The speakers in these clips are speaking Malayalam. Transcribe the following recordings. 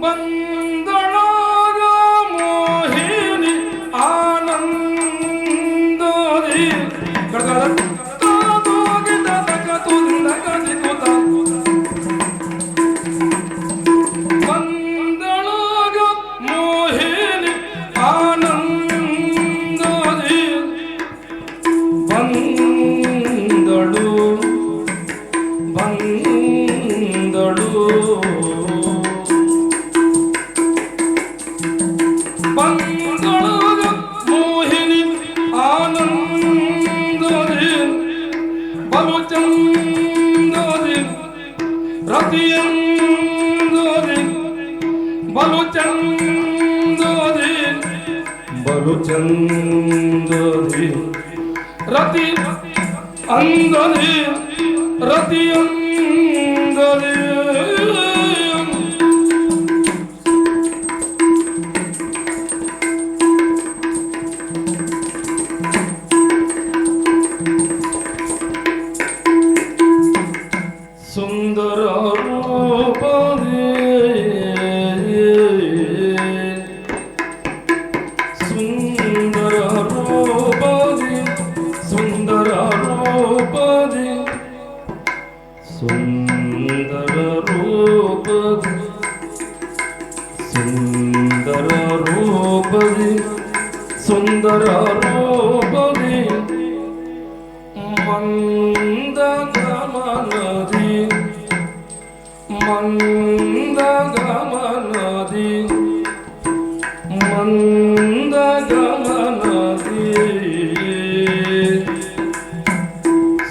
băng বলু চন্দধীর বলু চন্দধীর রতি অন্ধধীর রতি অন্ধ സുന്ദര രൂപതി സുന്ദര രൂപതി മന്ദഗമനതി മന്ദഗമനതി മന്ദഗമനതി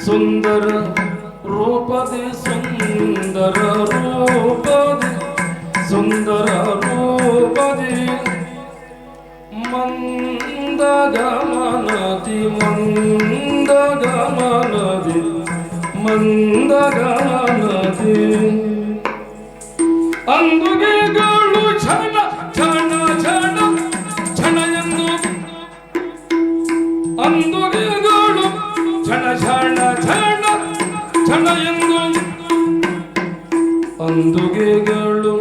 സുന്ദര ಗಮನದಿ ಮಂದಗಮನದಿ. ಮಂದ ಗಮನದಿ ಅಂದುಗೆಗಳು ಛಣ ಛಣ ಛಣ ಛಣ ಎಂದು ಅಂದುಗೆಗಳು ಛಣ ಛಣ ಛಣ ಛಣ ಎಂದು. ಅಂದುಗೆಗಳು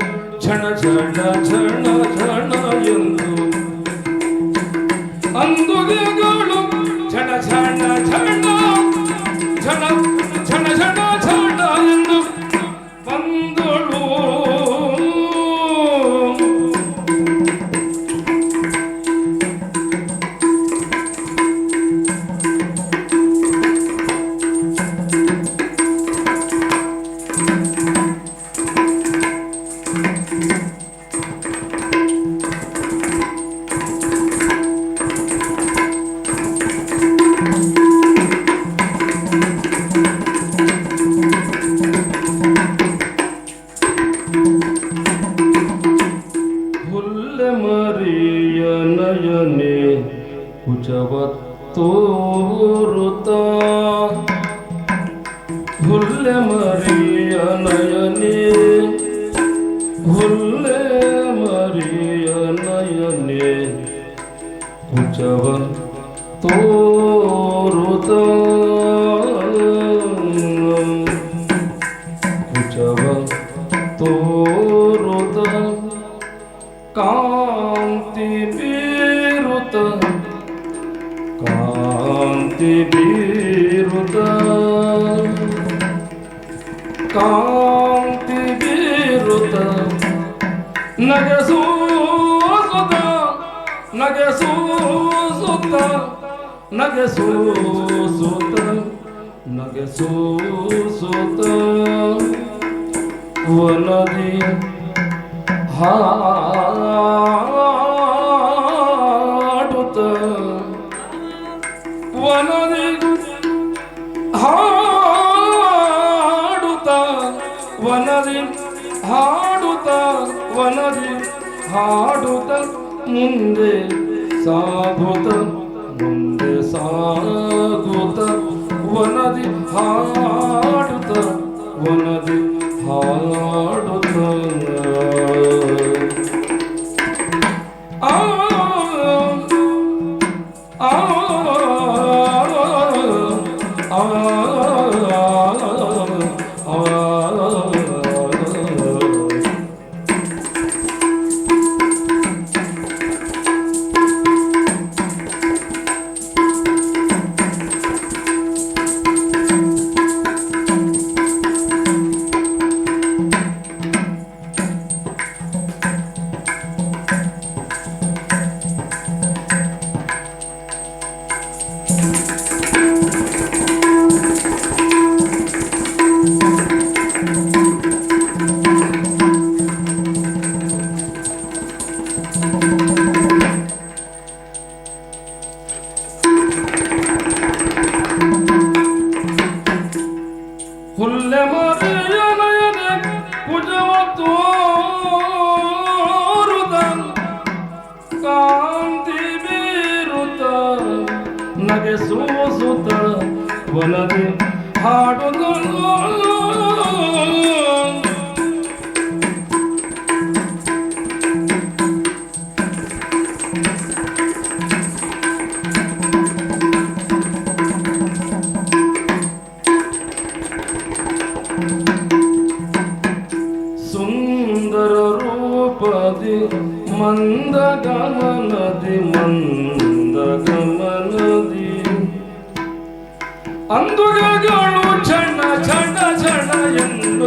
ಛಣ ಛಣ ಛಣ ಛಣ ಕುಚವತ್ತೋರುತ ಹುಲ್ಲ ಮರಿಯ ನಯನೆ ಹುಲ್ಲ ಮರಿಯ ನಯನೆ ಕುಚವ ತೋರುತ ಕುಚವ ತೋರುತ ಕಾಂತಿ কান্তিবীরুত কান্তিবীরুত নগসুসুত নগসুসুত নগসুসুত নগসুসুত ওয়ালাদি হা ಹಾಡುತ್ತ ವನದಿ ಹಾಡುತ್ತ ಮುಂದೆ ಸಾಗುತ್ತ ಮುಂದೆ ಸಾಗುತ್ತ ವನದಿ ಹಾಡುತ್ತ ವನದಿ ಹಾಡುತ್ತ കേരളത്തിൽ സുന്ദര രൂപതി മന്ദഗമനതി മന്ദഗമനതി. ಅಂದುಗಳಗಳು ಚಣ ಚಣ ಚಣ ಎಂದು